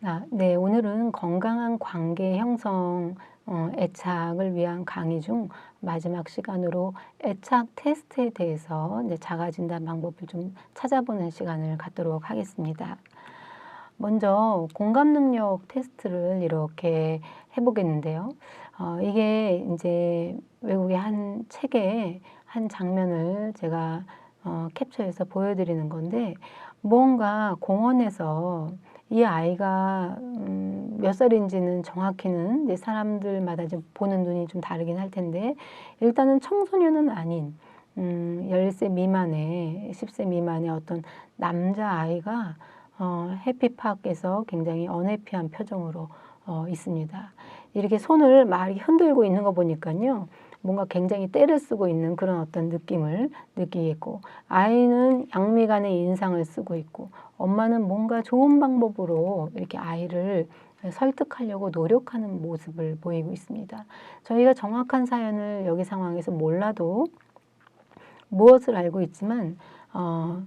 아, 네, 오늘은 건강한 관계 형성, 어, 애착을 위한 강의 중 마지막 시간으로 애착 테스트에 대해서 이제 자가 진단 방법을 좀 찾아보는 시간을 갖도록 하겠습니다. 먼저 공감 능력 테스트를 이렇게 해보겠는데요. 어, 이게 이제 외국의 한 책의 한 장면을 제가 어, 캡처해서 보여드리는 건데 뭔가 공원에서 이 아이가 음, 몇 살인지는 정확히는 사람들마다 좀 보는 눈이 좀 다르긴 할 텐데 일단은 청소년은 아닌 음, 10세 미만의 10세 미만의 어떤 남자 아이가 어, 해피파크에서 굉장히 어내피한 표정으로 어, 있습니다. 이렇게 손을 막 흔들고 있는 거 보니까요. 뭔가 굉장히 때를 쓰고 있는 그런 어떤 느낌을 느끼겠고 아이는 양미간의 인상을 쓰고 있고 엄마는 뭔가 좋은 방법으로 이렇게 아이를 설득하려고 노력하는 모습을 보이고 있습니다. 저희가 정확한 사연을 여기 상황에서 몰라도 무엇을 알고 있지만 어,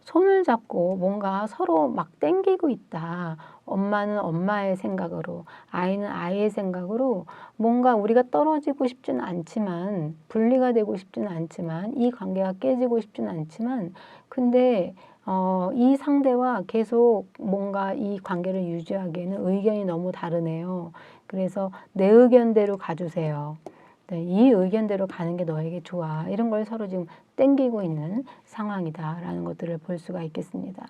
손을 잡고 뭔가 서로 막 땡기고 있다. 엄마는 엄마의 생각으로, 아이는 아이의 생각으로 뭔가 우리가 떨어지고 싶지는 않지만, 분리가 되고 싶지는 않지만, 이 관계가 깨지고 싶지는 않지만, 근데 어, 이 상대와 계속 뭔가 이 관계를 유지하기에는 의견이 너무 다르네요. 그래서 내 의견대로 가주세요. 네, 이 의견대로 가는 게 너에게 좋아. 이런 걸 서로 지금 땡기고 있는 상황이다라는 것들을 볼 수가 있겠습니다.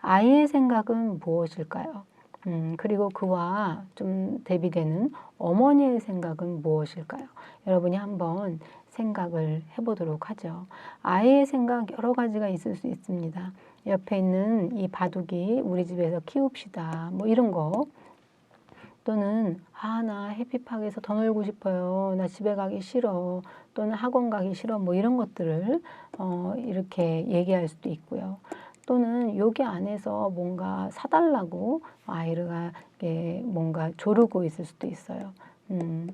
아이의 생각은 무엇일까요? 음, 그리고 그와 좀 대비되는 어머니의 생각은 무엇일까요? 여러분이 한번 생각을 해보도록 하죠. 아이의 생각 여러 가지가 있을 수 있습니다. 옆에 있는 이 바둑이 우리 집에서 키웁시다. 뭐 이런 거. 또는 아 나 해피파크에서 더 놀고 싶어요. 나 집에 가기 싫어. 또는 학원 가기 싫어. 뭐 이런 것들을 어 이렇게 얘기할 수도 있고요. 또는 여기 안에서 뭔가 사달라고 아이가 뭔가 조르고 있을 수도 있어요. 음,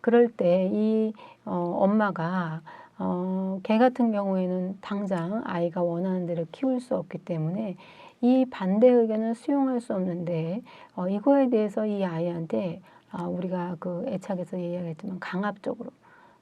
그럴 때이 어, 엄마가 어, 개 같은 경우에는 당장 아이가 원하는 대로 키울 수 없기 때문에 이 반대 의견을 수용할 수 없는데 어, 이거에 대해서 이 아이한테 아, 우리가 그 애착에서 이야기했지만 강압적으로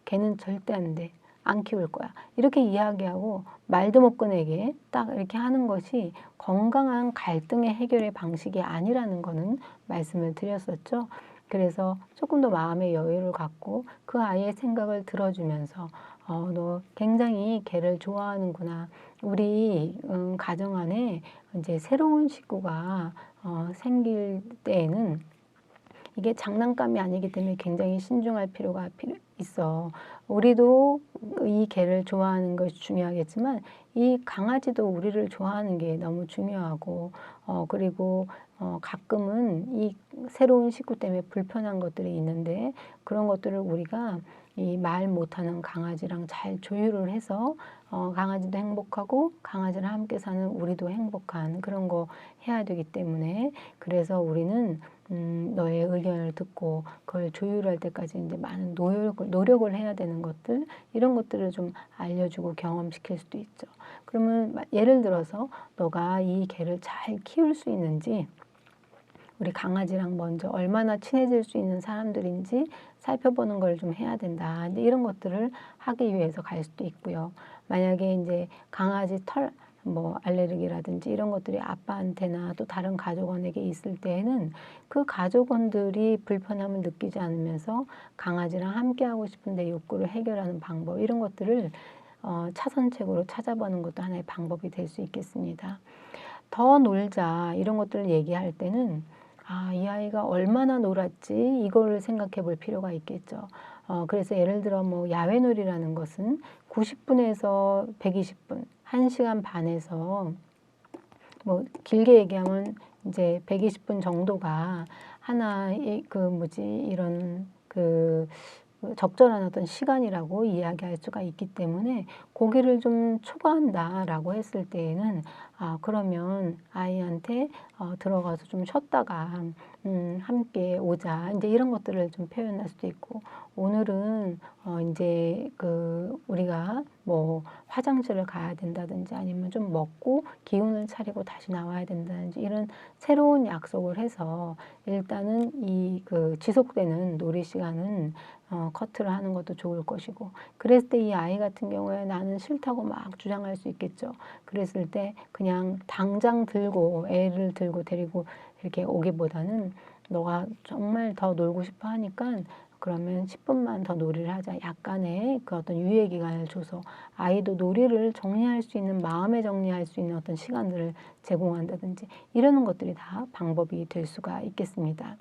걔는 절대 안 돼. 안 키울 거야. 이렇게 이야기하고 말도 못 꺼내게 딱 이렇게 하는 것이 건강한 갈등의 해결의 방식이 아니라는 거는 말씀을 드렸었죠. 그래서 조금 더 마음의 여유를 갖고 그 아이의 생각을 들어주면서 어, 너 굉장히 개를 좋아하는구나. 우리 음, 가정 안에 이제 새로운 식구가 어, 생길 때에는 이게 장난감이 아니기 때문에 굉장히 신중할 필요가 있어. 우리도 이 개를 좋아하는 것이 중요하겠지만 이 강아지도 우리를 좋아하는 게 너무 중요하고 어 그리고 어 가끔은 이 새로운 식구 때문에 불편한 것들이 있는데 그런 것들을 우리가 이 말 못하는 강아지랑 잘 조율을 해서 어 강아지도 행복하고 강아지랑 함께 사는 우리도 행복한 그런 거 해야 되기 때문에 그래서 우리는 음, 너의 의견을 듣고 그걸 조율할 때까지 이제 많은 노력을, 노력을 해야 되는 것들, 이런 것들을 좀 알려주고 경험시킬 수도 있죠. 그러면 예를 들어서 너가 이 개를 잘 키울 수 있는지, 우리 강아지랑 먼저 얼마나 친해질 수 있는 사람들인지 살펴보는 걸 좀 해야 된다. 이런 것들을 하기 위해서 갈 수도 있고요. 만약에 이제 강아지 털, 뭐 알레르기라든지 이런 것들이 아빠한테나 또 다른 가족원에게 있을 때에는 그 가족원들이 불편함을 느끼지 않으면서 강아지랑 함께 하고 싶은데 욕구를 해결하는 방법 이런 것들을 어, 차선책으로 찾아보는 것도 하나의 방법이 될 수 있겠습니다. 더 놀자 이런 것들을 얘기할 때는 아, 이 아이가 얼마나 놀았지 이걸 생각해 볼 필요가 있겠죠. 어, 그래서 예를 들어 뭐 야외놀이라는 것은 90분에서 120분 1시간 반에서 뭐 길게 얘기하면 이제 120분 정도가 하나의 그 뭐지 이런 그 적절한 어떤 시간이라고 이야기할 수가 있기 때문에 고기를 좀 초과한다라고 했을 때에는 아 그러면 아이한테 어, 들어가서 좀 쉬었다가 음, 함께 오자. 이제 이런 것들을 좀 표현할 수도 있고. 오늘은 어, 이제 그 우리가 뭐 화장실을 가야 된다든지 아니면 좀 먹고 기운을 차리고 다시 나와야 된다든지 이런 새로운 약속을 해서 일단은 이 그 지속되는 놀이 시간은 어, 커트를 하는 것도 좋을 것이고. 그랬을 때 이 아이 같은 경우에 나는 싫다고 막 주장할 수 있겠죠. 그랬을 때 그냥 당장 들고 애를 들고 데리고 이렇게 오기보다는 너가 정말 더 놀고 싶어 하니까 그러면 10분만 더 놀이를 하자. 약간의 그 어떤 유예 기간을 줘서 아이도 놀이를 정리할 수 있는 마음에 정리할 수 있는 어떤 시간들을 제공한다든지 이러는 것들이 다 방법이 될 수가 있겠습니다.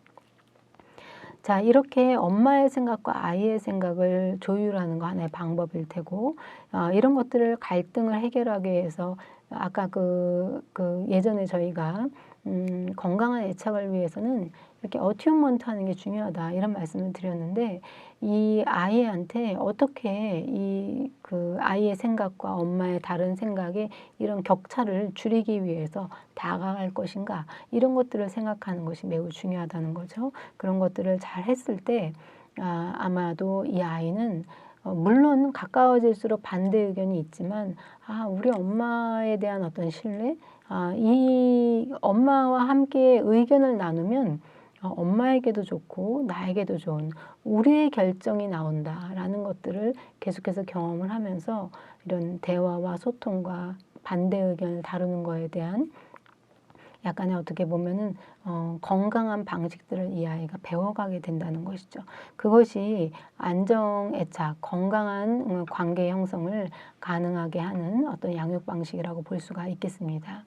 자, 이렇게 엄마의 생각과 아이의 생각을 조율하는 거 하나의 방법일 테고, 어, 이런 것들을 갈등을 해결하기 위해서 아까 그, 그 예전에 저희가 음, 건강한 애착을 위해서는 이렇게 어튜먼트 하는 게 중요하다 이런 말씀을 드렸는데 이 아이한테 어떻게 이 그 아이의 생각과 엄마의 다른 생각의 이런 격차를 줄이기 위해서 다가갈 것인가 이런 것들을 생각하는 것이 매우 중요하다는 거죠. 그런 것들을 잘 했을 때 아, 아마도 이 아이는 어, 물론 가까워질수록 반대 의견이 있지만 아 우리 엄마에 대한 어떤 신뢰 아, 이 엄마와 함께 의견을 나누면 어, 엄마에게도 좋고 나에게도 좋은 우리의 결정이 나온다라는 것들을 계속해서 경험을 하면서 이런 대화와 소통과 반대 의견을 다루는 거에 대한 약간의 어떻게 보면은 어, 건강한 방식들을 이 아이가 배워가게 된다는 것이죠. 그것이 안정 애착, 건강한 음, 관계 형성을 가능하게 하는 어떤 양육 방식이라고 볼 수가 있겠습니다.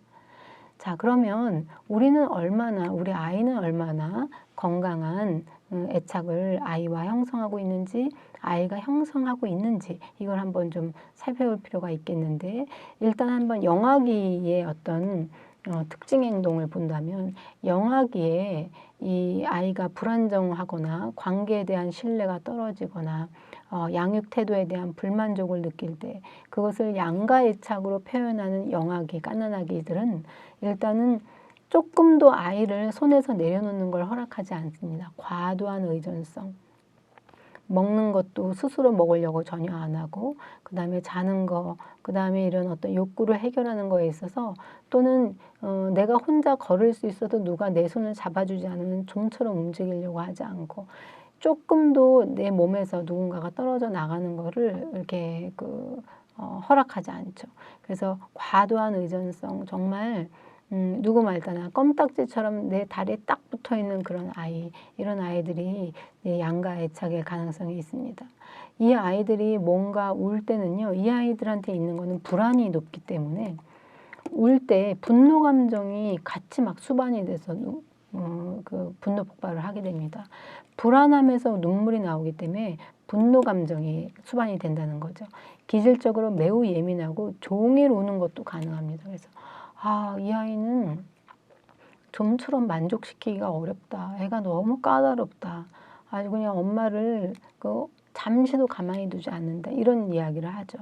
자, 그러면 우리는 얼마나, 우리 아이는 얼마나 건강한 음, 애착을 아이와 형성하고 있는지, 아이가 형성하고 있는지, 이걸 한번 좀 살펴볼 필요가 있겠는데, 일단 한번 영아기의 어떤 어, 특징 행동을 본다면, 영아기에 이 아이가 불안정하거나 관계에 대한 신뢰가 떨어지거나 어, 양육 태도에 대한 불만족을 느낄 때 그것을 양가 애착으로 표현하는 영아기, 깐난아기들은 일단은 조금도 아이를 손에서 내려놓는 걸 허락하지 않습니다. 과도한 의존성. 먹는 것도 스스로 먹으려고 전혀 안 하고, 그 다음에 자는 거, 그 다음에 이런 어떤 욕구를 해결하는 거에 있어서 또는 어, 내가 혼자 걸을 수 있어도 누가 내 손을 잡아주지 않으면 좀처럼 움직이려고 하지 않고, 조금도 내 몸에서 누군가가 떨어져 나가는 거를 이렇게 그 어, 허락하지 않죠. 그래서 과도한 의존성 정말 음, 누구 말따나 껌딱지처럼 내 다리에 딱 붙어 있는 그런 아이, 이런 아이들이 양가 애착의 가능성이 있습니다. 이 아이들이 뭔가 울 때는요, 이 아이들한테 있는 거는 불안이 높기 때문에 울 때 분노 감정이 같이 막 수반이 돼서 어, 그 분노 폭발을 하게 됩니다. 불안함에서 눈물이 나오기 때문에 분노 감정이 수반이 된다는 거죠. 기질적으로 매우 예민하고 종일 우는 것도 가능합니다. 그래서 아, 이 아이는 좀처럼 만족시키기가 어렵다. 애가 너무 까다롭다. 아주 그냥 엄마를 그 잠시도 가만히 두지 않는다. 이런 이야기를 하죠.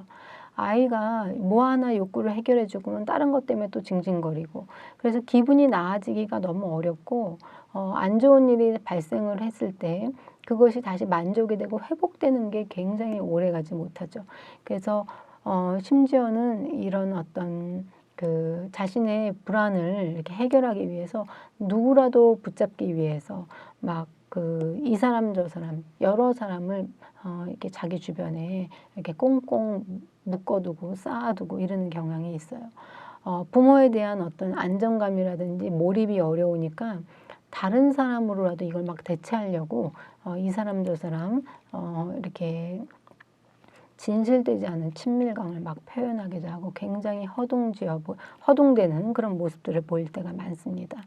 아이가 뭐 하나 욕구를 해결해 주고는 다른 것 때문에 또 징징거리고 그래서 기분이 나아지기가 너무 어렵고 어, 안 좋은 일이 발생을 했을 때 그것이 다시 만족이 되고 회복되는 게 굉장히 오래 가지 못하죠. 그래서 어, 심지어는 이런 어떤 그 자신의 불안을 이렇게 해결하기 위해서 누구라도 붙잡기 위해서 막 그 이 사람 저 사람 여러 사람을 어 이렇게 자기 주변에 이렇게 꽁꽁 묶어두고 쌓아두고 이러는 경향이 있어요. 어 부모에 대한 어떤 안정감이라든지 몰입이 어려우니까 다른 사람으로라도 이걸 막 대체하려고 어, 이 사람 저 사람 어, 이렇게 진실되지 않은 친밀감을 막 표현하기도 하고 굉장히 허둥지어 허둥대는 그런 모습들을 보일 때가 많습니다.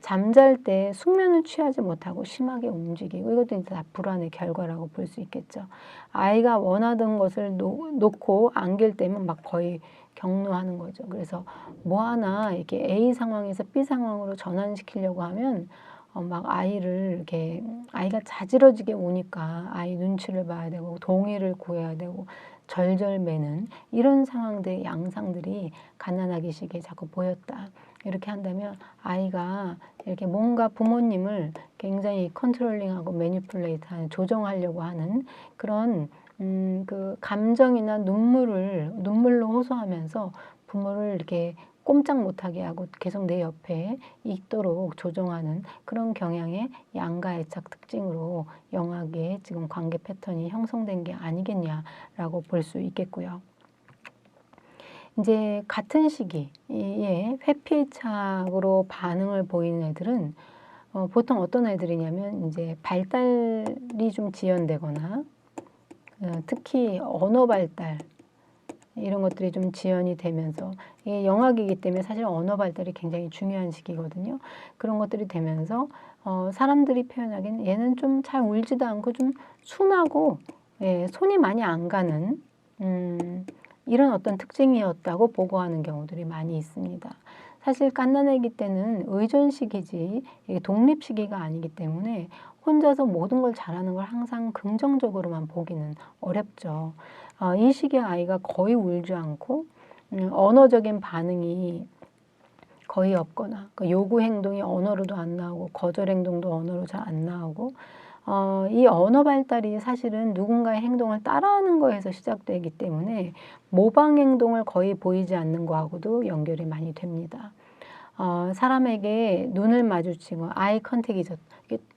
잠잘 때 숙면을 취하지 못하고 심하게 움직이고 이것도 이제 다 불안의 결과라고 볼 수 있겠죠. 아이가 원하던 것을 놓, 놓고 안길 때면 막 거의 경로하는 거죠. 그래서 뭐 하나 이렇게 A 상황에서 B 상황으로 전환시키려고 하면 어, 막 아이를 이렇게 아이가 자지러지게 오니까 아이 눈치를 봐야 되고 동의를 구해야 되고 절절매는 이런 상황들 양상들이 갓난아기식에 자꾸 보였다. 이렇게 한다면 아이가 이렇게 뭔가 부모님을 굉장히 컨트롤링하고 매니플레이트하는 조정하려고 하는 그런 음, 그 감정이나 눈물을 눈물로 호소하면서 부모를 이렇게 꼼짝 못하게 하고 계속 내 옆에 있도록 조종하는 그런 경향의 양가 애착 특징으로 영악의 지금 관계 패턴이 형성된 게 아니겠냐라고 볼 수 있겠고요. 이제 같은 시기에 회피애착으로 반응을 보이는 애들은 어, 보통 어떤 애들이냐면 이제 발달이 좀 지연되거나 어, 특히 언어 발달 이런 것들이 좀 지연이 되면서 이게 영악이기 때문에 사실 언어 발달이 굉장히 중요한 시기거든요. 그런 것들이 되면서 어, 사람들이 표현하기는 얘는 좀 잘 울지도 않고 좀 순하고 예, 손이 많이 안 가는 음, 이런 어떤 특징이었다고 보고하는 경우들이 많이 있습니다. 사실 갓난아기 때는 의존 시기지 독립 시기가 아니기 때문에 혼자서 모든 걸 잘하는 걸 항상 긍정적으로만 보기는 어렵죠. 어, 이 시기에 아이가 거의 울지 않고 음, 언어적인 반응이 거의 없거나 그 요구 행동이 언어로도 안 나오고 거절 행동도 언어로 잘 안 나오고 어, 이 언어 발달이 사실은 누군가의 행동을 따라하는 거에서 시작되기 때문에 모방 행동을 거의 보이지 않는 거하고도 연결이 많이 됩니다. 어, 사람에게 눈을 마주치고 아이 컨택이 접,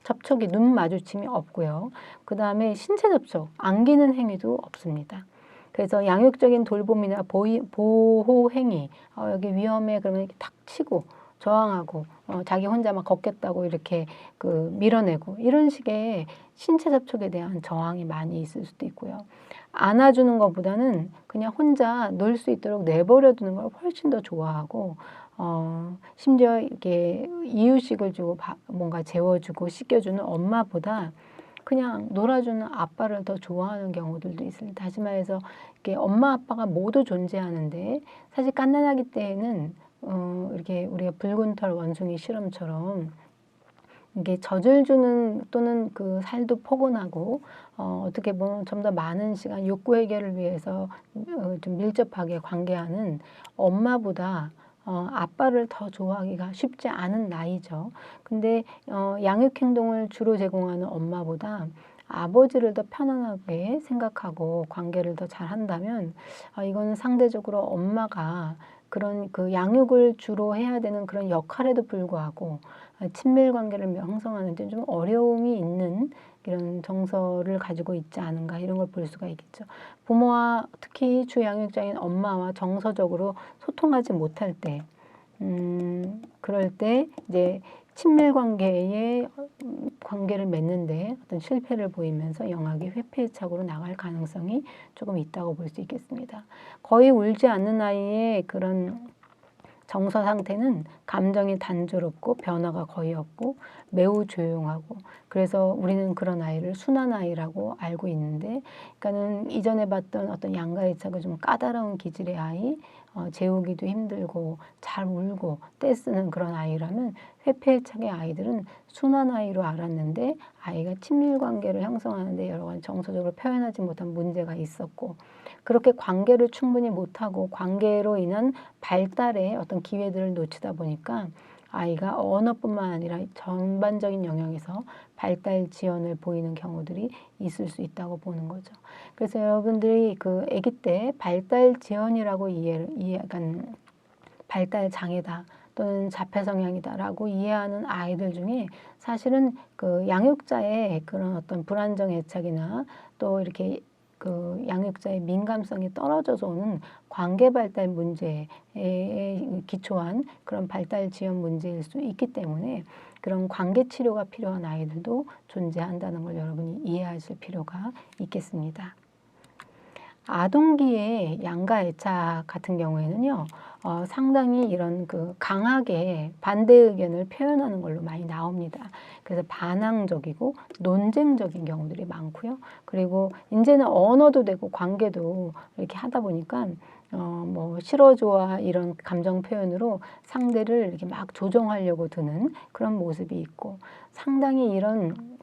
접촉이 눈 마주침이 없고요. 그 다음에 신체 접촉, 안기는 행위도 없습니다. 그래서 양육적인 돌봄이나 보호 행위, 어, 여기 위험해 그러면 탁 치고 저항하고 어, 자기 혼자 막 걷겠다고 이렇게 그 밀어내고 이런 식의 신체 접촉에 대한 저항이 많이 있을 수도 있고요. 안아주는 것보다는 그냥 혼자 놀 수 있도록 내버려 두는 걸 훨씬 더 좋아하고 어, 심지어 이렇게 이유식을 주고 바, 뭔가 재워주고 씻겨주는 엄마보다 그냥 놀아주는 아빠를 더 좋아하는 경우들도 있습니다. 다시 말해서 이렇게 엄마 아빠가 모두 존재하는데 사실 갓난아기 때에는 어, 이렇게 우리가 붉은 털 원숭이 실험처럼 이게 젖을 주는 또는 그 살도 포근하고 어, 어떻게 보면 좀 더 많은 시간 욕구 해결을 위해서 어, 좀 밀접하게 관계하는 엄마보다 어, 아빠를 더 좋아하기가 쉽지 않은 나이죠. 근데 어, 양육 행동을 주로 제공하는 엄마보다 아버지를 더 편안하게 생각하고 관계를 더 잘한다면 어, 이거는 상대적으로 엄마가 그런 그 양육을 주로 해야 되는 그런 역할에도 불구하고 친밀 관계를 형성하는 데 좀 어려움이 있는 이런 정서를 가지고 있지 않은가 이런 걸 볼 수가 있겠죠. 부모와 특히 주 양육자인 엄마와 정서적으로 소통하지 못할 때, 음, 그럴 때 이제 친밀 관계의 관계를 맺는데 어떤 실패를 보이면서 영악이 회피애착으로 나갈 가능성이 조금 있다고 볼 수 있겠습니다. 거의 울지 않는 아이의 그런 정서 상태는 감정이 단조롭고 변화가 거의 없고 매우 조용하고 그래서 우리는 그런 아이를 순한 아이라고 알고 있는데 그러니까는 이전에 봤던 어떤 양가애착을 좀 까다로운 기질의 아이 어, 재우기도 힘들고 잘 울고 떼쓰는 그런 아이라면 회피애착의 아이들은 순한 아이로 알았는데 아이가 친밀 관계를 형성하는데 여러 가지 정서적으로 표현하지 못한 문제가 있었고 그렇게 관계를 충분히 못하고 관계로 인한 발달의 어떤 기회들을 놓치다 보니까 아이가 언어뿐만 아니라 전반적인 영역에서 발달 지연을 보이는 경우들이 있을 수 있다고 보는 거죠. 그래서 여러분들이 그 아기 때 발달 지연이라고 이해 약간 발달 장애다 또는 자폐 성향이다라고 이해하는 아이들 중에 사실은 그 양육자의 그런 어떤 불안정 애착이나 또 이렇게 그 양육자의 민감성이 떨어져서 오는 관계 발달 문제에 기초한 그런 발달 지연 문제일 수 있기 때문에 그런 관계 치료가 필요한 아이들도 존재한다는 걸 여러분이 이해하실 필요가 있겠습니다. 아동기의 양가 애착 같은 경우에는요, 어, 상당히 이런 그 강하게 반대 의견을 표현하는 걸로 많이 나옵니다. 그래서 반항적이고 논쟁적인 경우들이 많고요. 그리고 이제는 언어도 되고 관계도 이렇게 하다 보니까 어, 뭐 싫어조와 이런 감정 표현으로 상대를 이렇게 막 조정하려고 드는 그런 모습이 있고 상당히 이런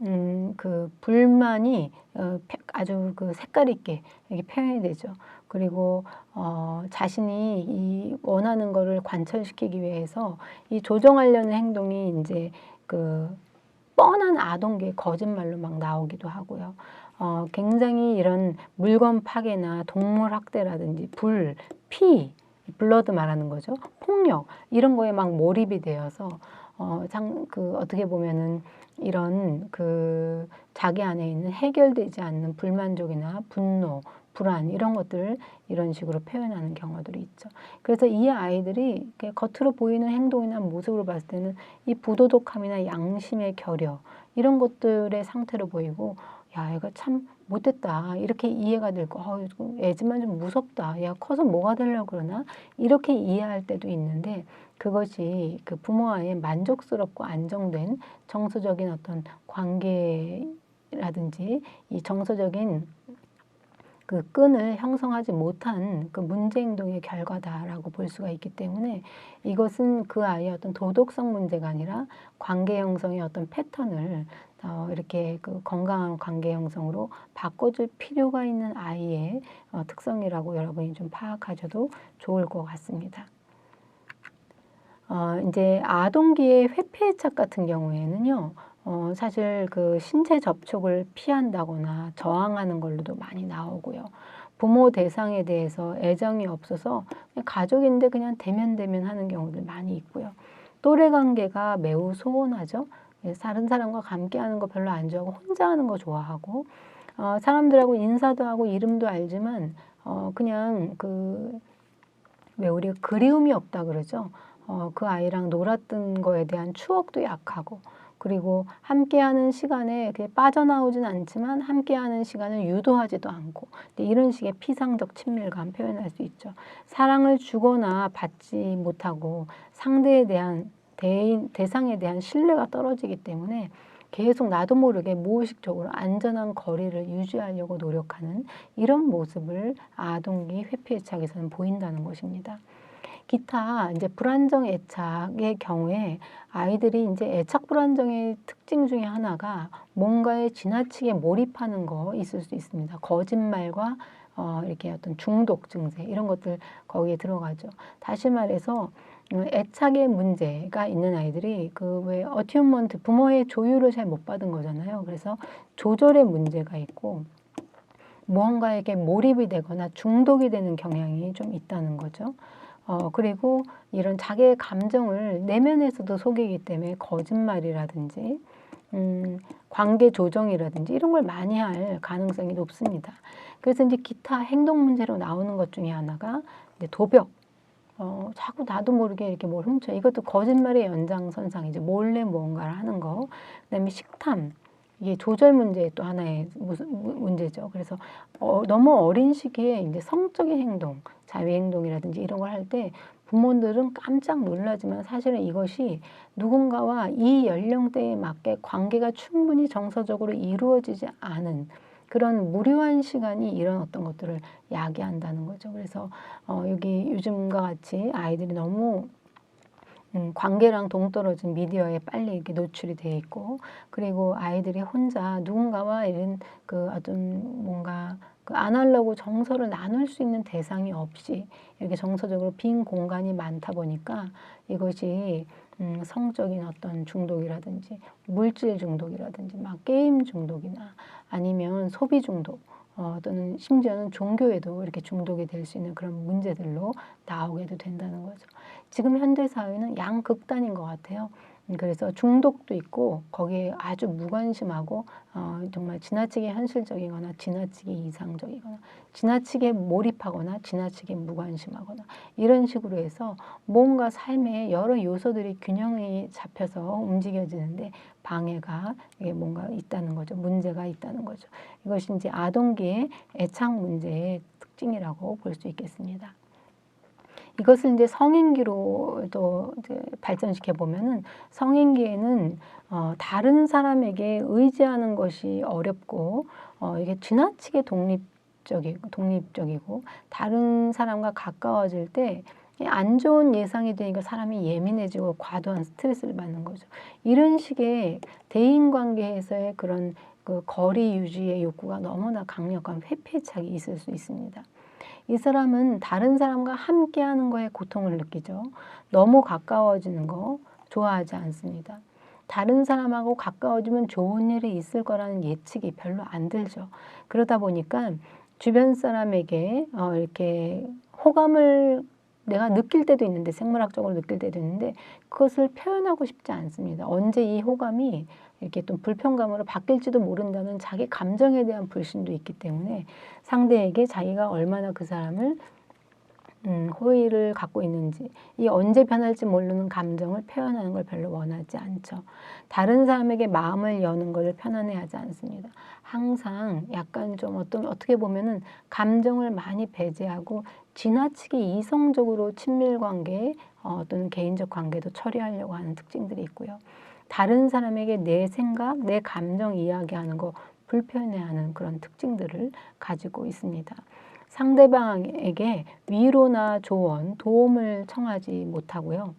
음, 그 불만이 어, 아주 그 색깔 있게 이렇게 표현이 되죠. 그리고 어, 자신이 이 원하는 거를 관철시키기 위해서 이 조정하려는 행동이 이제 그 뻔한 아동계 거짓말로 막 나오기도 하고요. 어, 굉장히 이런 물건 파괴나 동물 학대라든지 불, 피, 블러드 말하는 거죠. 폭력 이런 거에 막 몰입이 되어서 어, 장, 그 어떻게 보면은 이런 그 자기 안에 있는 해결되지 않는 불만족이나 분노, 불안 이런 것들을 이런 식으로 표현하는 경우들이 있죠. 그래서 이 아이들이 겉으로 보이는 행동이나 모습으로 봤을 때는 이 부도덕함이나 양심의 결여 이런 것들의 상태로 보이고 야, 얘가 참 못됐다. 이렇게 이해가 들고, 어, 애지만 좀 무섭다. 야, 커서 뭐가 되려고 그러나? 이렇게 이해할 때도 있는데, 그것이 그 부모와의 만족스럽고 안정된 정서적인 어떤 관계라든지, 이 정서적인 그 끈을 형성하지 못한 그 문제 행동의 결과다라고 볼 수가 있기 때문에 이것은 그 아이의 어떤 도덕성 문제가 아니라 관계 형성의 어떤 패턴을 어, 이렇게 그 건강한 관계 형성으로 바꿔줄 필요가 있는 아이의 어, 특성이라고 여러분이 좀 파악하셔도 좋을 것 같습니다. 어, 이제 아동기의 회피애착 같은 경우에는요, 어, 사실 그 신체 접촉을 피한다거나 저항하는 걸로도 많이 나오고요. 부모 대상에 대해서 애정이 없어서 가족인데 그냥 대면 대면 하는 경우들 많이 있고요. 또래 관계가 매우 소원하죠. 예, 다른 사람과 함께 하는 거 별로 안 좋아하고 혼자 하는 거 좋아하고 어, 사람들하고 인사도 하고 이름도 알지만 어, 그냥 그 왜 우리가 그리움이 없다 그러죠. 어, 그 아이랑 놀았던 거에 대한 추억도 약하고 그리고 함께하는 시간에 빠져나오진 않지만 함께하는 시간을 유도하지도 않고 이런 식의 피상적 친밀감 표현할 수 있죠. 사랑을 주거나 받지 못하고 상대에 대한 대인, 대상에 대한 신뢰가 떨어지기 때문에 계속 나도 모르게 무의식적으로 안전한 거리를 유지하려고 노력하는 이런 모습을 아동기 회피애착에서는 보인다는 것입니다. 기타 이제 불안정 애착의 경우에 아이들이 이제 애착 불안정의 특징 중에 하나가 뭔가에 지나치게 몰입하는 거 있을 수 있습니다. 거짓말과 어, 이렇게 어떤 중독 증세 이런 것들 거기에 들어가죠. 다시 말해서 음, 애착의 문제가 있는 아이들이 그 왜 어튜먼트 부모의 조율을 잘 못 받은 거잖아요. 그래서 조절의 문제가 있고 무언가에게 몰입이 되거나 중독이 되는 경향이 좀 있다는 거죠. 어, 그리고 이런 자기의 감정을 내면에서도 속이기 때문에 거짓말이라든지, 음, 관계 조정이라든지 이런 걸 많이 할 가능성이 높습니다. 그래서 이제 기타 행동 문제로 나오는 것 중에 하나가 이제 도벽. 어, 자꾸 나도 모르게 이렇게 뭘 훔쳐. 이것도 거짓말의 연장선상이죠. 몰래 무언가를 하는 거. 그 다음에 식탐. 이게 조절 문제의 또 하나의 문제죠. 그래서 어, 너무 어린 시기에 이제 성적인 행동, 자위 행동이라든지 이런 걸 할 때 부모들은 깜짝 놀라지만 사실은 이것이 누군가와 이 연령대에 맞게 관계가 충분히 정서적으로 이루어지지 않은 그런 무료한 시간이 이런 어떤 것들을 야기한다는 거죠. 그래서 어, 여기 요즘과 같이 아이들이 너무 음, 관계랑 동떨어진 미디어에 빨리 이렇게 노출이 돼 있고 그리고 아이들이 혼자 누군가와 이런 그 어떤 뭔가 그 아날로그 정서를 나눌 수 있는 대상이 없이 이렇게 정서적으로 빈 공간이 많다 보니까 이것이 음, 성적인 어떤 중독이라든지 물질 중독이라든지 막 게임 중독이나 아니면 소비 중독 어, 또는 심지어는 종교에도 이렇게 중독이 될 수 있는 그런 문제들로 나오게도 된다는 거죠. 지금 현대 사회는 양극단인 것 같아요. 음, 그래서 중독도 있고 거기에 아주 무관심하고 어, 정말 지나치게 현실적이거나 지나치게 이상적이거나 지나치게 몰입하거나 지나치게 무관심하거나 이런 식으로 해서 뭔가 삶에 여러 요소들이 균형이 잡혀서 움직여지는데 방해가 이게 뭔가 있다는 거죠. 문제가 있다는 거죠. 이것이 이제 아동기의 애착 문제의 특징이라고 볼 수 있겠습니다. 이것을 이제 성인기로 또 이제 발전시켜 보면은 성인기에는 어, 다른 사람에게 의지하는 것이 어렵고 어, 이게 지나치게 독립적이고 독립적이고 다른 사람과 가까워질 때 안 좋은 예상이 되니까 사람이 예민해지고 과도한 스트레스를 받는 거죠. 이런 식의 대인 관계에서의 그런 그 거리 유지의 욕구가 너무나 강력한 회피착이 있을 수 있습니다. 이 사람은 다른 사람과 함께 하는 거에 고통을 느끼죠. 너무 가까워지는 거 좋아하지 않습니다. 다른 사람하고 가까워지면 좋은 일이 있을 거라는 예측이 별로 안 들죠. 그러다 보니까 주변 사람에게 어, 이렇게 호감을 내가 느낄 때도 있는데 생물학적으로 느낄 때도 있는데 그것을 표현하고 싶지 않습니다. 언제 이 호감이 이렇게 또 불편감으로 바뀔지도 모른다는 자기 감정에 대한 불신도 있기 때문에 상대에게 자기가 얼마나 그 사람을 음, 호의를 갖고 있는지, 이 언제 변할지 모르는 감정을 표현하는 걸 별로 원하지 않죠. 다른 사람에게 마음을 여는 것을 편안해 하지 않습니다. 항상 약간 좀 어떤, 어떻게 보면은 감정을 많이 배제하고 지나치게 이성적으로 친밀 관계, 어, 어떤 개인적 관계도 처리하려고 하는 특징들이 있고요. 다른 사람에게 내 생각, 내 감정 이야기하는 거 불편해하는 그런 특징들을 가지고 있습니다. 상대방에게 위로나 조언, 도움을 청하지 못하고요.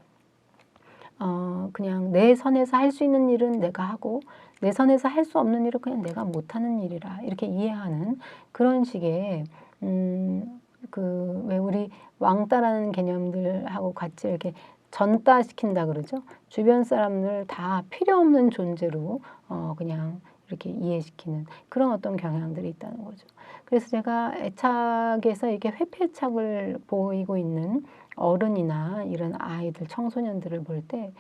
어, 그냥 내 선에서 할 수 있는 일은 내가 하고 내 선에서 할 수 없는 일은 그냥 내가 못하는 일이라 이렇게 이해하는 그런 식의 음, 그 왜 우리 왕따라는 개념들하고 같이 이렇게 전따 시킨다 그러죠. 주변 사람들 다 필요 없는 존재로 어, 그냥 이렇게 이해시키는 그런 어떤 경향들이 있다는 거죠. 그래서 제가 애착에서 이렇게 회피애착을 보이고 있는 어른이나 이런 아이들, 청소년들을 볼 때,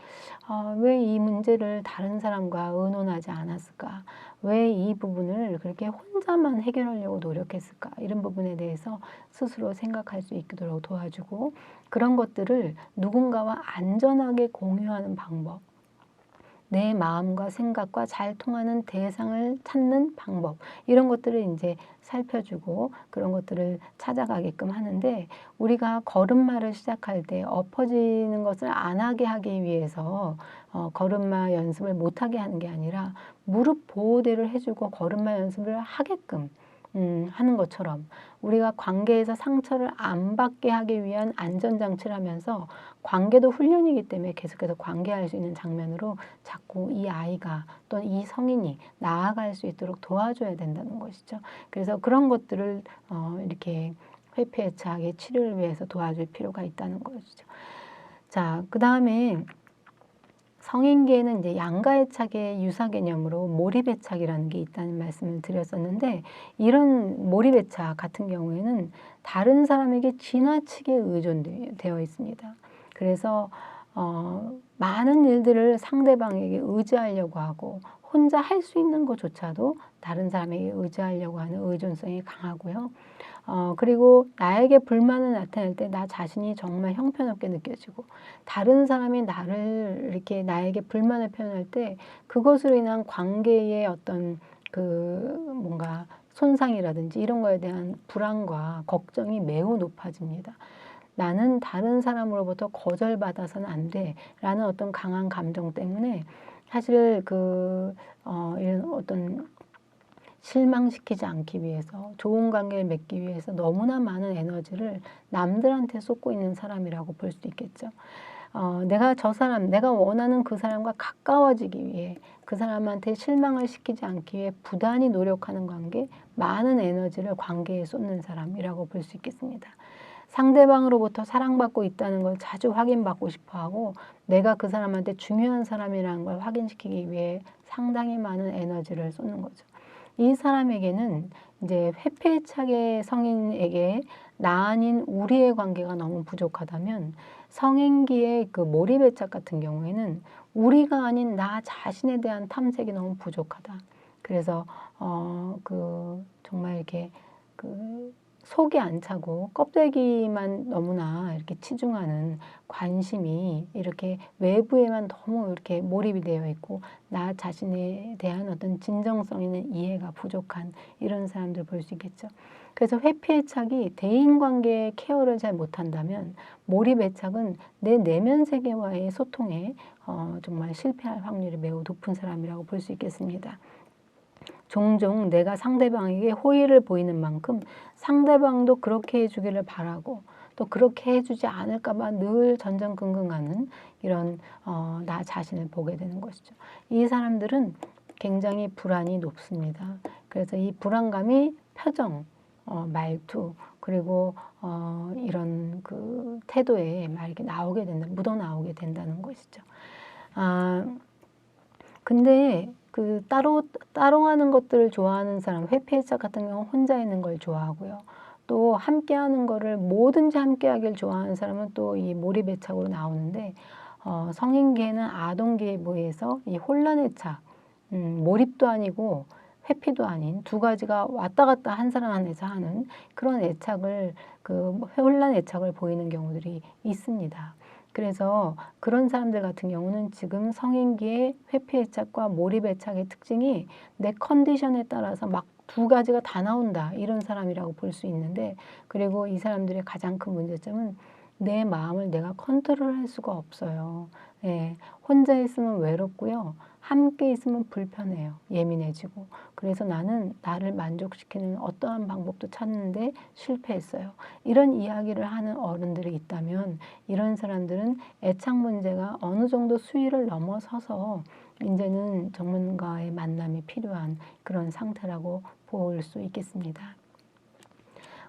어, 왜 이 문제를 다른 사람과 의논하지 않았을까? 왜 이 부분을 그렇게 혼자만 해결하려고 노력했을까? 이런 부분에 대해서 스스로 생각할 수 있도록 도와주고, 그런 것들을 누군가와 안전하게 공유하는 방법, 내 마음과 생각과 잘 통하는 대상을 찾는 방법. 이런 것들을 이제 살펴주고 그런 것들을 찾아가게끔 하는데 우리가 걸음마를 시작할 때 엎어지는 것을 안 하게 하기 위해서 어, 걸음마 연습을 못 하게 하는 게 아니라 무릎 보호대를 해주고 걸음마 연습을 하게끔 음, 하는 것처럼 우리가 관계에서 상처를 안 받게 하기 위한 안전장치를 하면서 관계도 훈련이기 때문에 계속해서 관계할 수 있는 장면으로 자꾸 이 아이가 또는 이 성인이 나아갈 수 있도록 도와줘야 된다는 것이죠. 그래서 그런 것들을 어, 이렇게 회피애착의 치료를 위해서 도와줄 필요가 있다는 것이죠. 자, 그 다음에 성인계에는 이제 양가애착의 유사 개념으로 몰입애착이라는 게 있다는 말씀을 드렸었는데 이런 몰입애착 같은 경우에는 다른 사람에게 지나치게 의존되어 있습니다. 그래서 어, 많은 일들을 상대방에게 의지하려고 하고 혼자 할 수 있는 것조차도 다른 사람에게 의지하려고 하는 의존성이 강하고요. 어, 그리고 나에게 불만을 나타낼 때 나 자신이 정말 형편없게 느껴지고 다른 사람이 나를 이렇게 나에게 불만을 표현할 때 그것으로 인한 관계의 어떤 그 뭔가 손상이라든지 이런 거에 대한 불안과 걱정이 매우 높아집니다. 나는 다른 사람으로부터 거절받아서는 안 돼. 라는 어떤 강한 감정 때문에 사실 그, 어, 이런 어떤 실망시키지 않기 위해서 좋은 관계를 맺기 위해서 너무나 많은 에너지를 남들한테 쏟고 있는 사람이라고 볼 수 있겠죠. 어, 내가 저 사람, 내가 원하는 그 사람과 가까워지기 위해 그 사람한테 실망을 시키지 않기 위해 부단히 노력하는 관계, 많은 에너지를 관계에 쏟는 사람이라고 볼 수 있겠습니다. 상대방으로부터 사랑받고 있다는 걸 자주 확인받고 싶어 하고 내가 그 사람한테 중요한 사람이라는 걸 확인시키기 위해 상당히 많은 에너지를 쏟는 거죠. 이 사람에게는 이제 회피차게 성인에게 나 아닌 우리의 관계가 너무 부족하다면 성행기의 그 몰입애착 같은 경우에는 우리가 아닌 나 자신에 대한 탐색이 너무 부족하다. 그래서 어 그 정말 이렇게 그 속이 안 차고 껍데기만 너무나 이렇게 치중하는 관심이 이렇게 외부에만 너무 이렇게 몰입이 되어 있고 나 자신에 대한 어떤 진정성 있는 이해가 부족한 이런 사람들 볼 수 있겠죠. 그래서 회피애착이 대인관계의 케어를 잘 못한다면 몰입애착은 내 내면 세계와의 소통에 어, 정말 실패할 확률이 매우 높은 사람이라고 볼 수 있겠습니다. 종종 내가 상대방에게 호의를 보이는 만큼 상대방도 그렇게 해주기를 바라고 또 그렇게 해주지 않을까봐 늘 전전긍긍하는 이런 어, 나 자신을 보게 되는 것이죠. 이 사람들은 굉장히 불안이 높습니다. 그래서 이 불안감이 표정, 어, 말투 그리고 어, 이런 그 태도에 막 이렇게 나오게 된다, 묻어 나오게 된다는 것이죠. 아, 근데 그 따로 따로 하는 것들을 좋아하는 사람, 회피애착 같은 경우 혼자 있는 걸 좋아하고요. 또 함께 하는 거를 뭐든지 함께 하길 좋아하는 사람은 또 이 몰입애착으로 나오는데 어, 성인계는 아동계에 비해서 이 혼란애착, 음, 몰입도 아니고 회피도 아닌 두 가지가 왔다 갔다 한 사람 안에서 하는 그런 애착을 그 혼란 애착을 보이는 경우들이 있습니다. 그래서 그런 사람들 같은 경우는 지금 성인기의 회피 애착과 몰입 애착의 특징이 내 컨디션에 따라서 막 두 가지가 다 나온다 이런 사람이라고 볼 수 있는데 그리고 이 사람들의 가장 큰 문제점은 내 마음을 내가 컨트롤할 수가 없어요. 예, 혼자 있으면 외롭고요. 함께 있으면 불편해요. 예민해지고. 그래서 나는 나를 만족시키는 어떠한 방법도 찾는데 실패했어요. 이런 이야기를 하는 어른들이 있다면 이런 사람들은 애착 문제가 어느 정도 수위를 넘어서서 이제는 전문가의 만남이 필요한 그런 상태라고 볼 수 있겠습니다.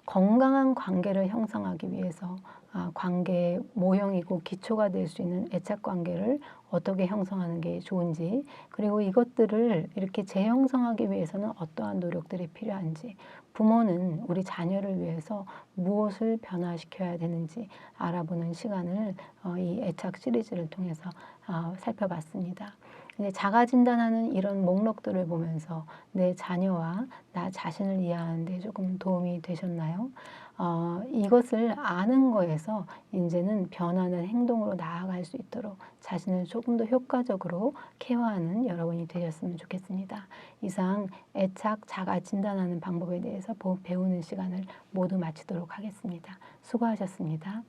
건강한 관계를 형성하기 위해서 아, 관계의 모형이고 기초가 될 수 있는 애착 관계를 어떻게 형성하는 게 좋은지 그리고 이것들을 이렇게 재형성하기 위해서는 어떠한 노력들이 필요한지 부모는 우리 자녀를 위해서 무엇을 변화시켜야 되는지 알아보는 시간을 어, 이 애착 시리즈를 통해서 어, 살펴봤습니다. 이제 자가 진단하는 이런 목록들을 보면서 내 자녀와 나 자신을 이해하는데 조금 도움이 되셨나요? 어, 이것을 아는 거에서 이제는 변하는 행동으로 나아갈 수 있도록 자신을 조금 더 효과적으로 케어하는 여러분이 되셨으면 좋겠습니다. 이상 애착 자가 진단하는 방법에 대해서 배우는 시간을 모두 마치도록 하겠습니다. 수고하셨습니다.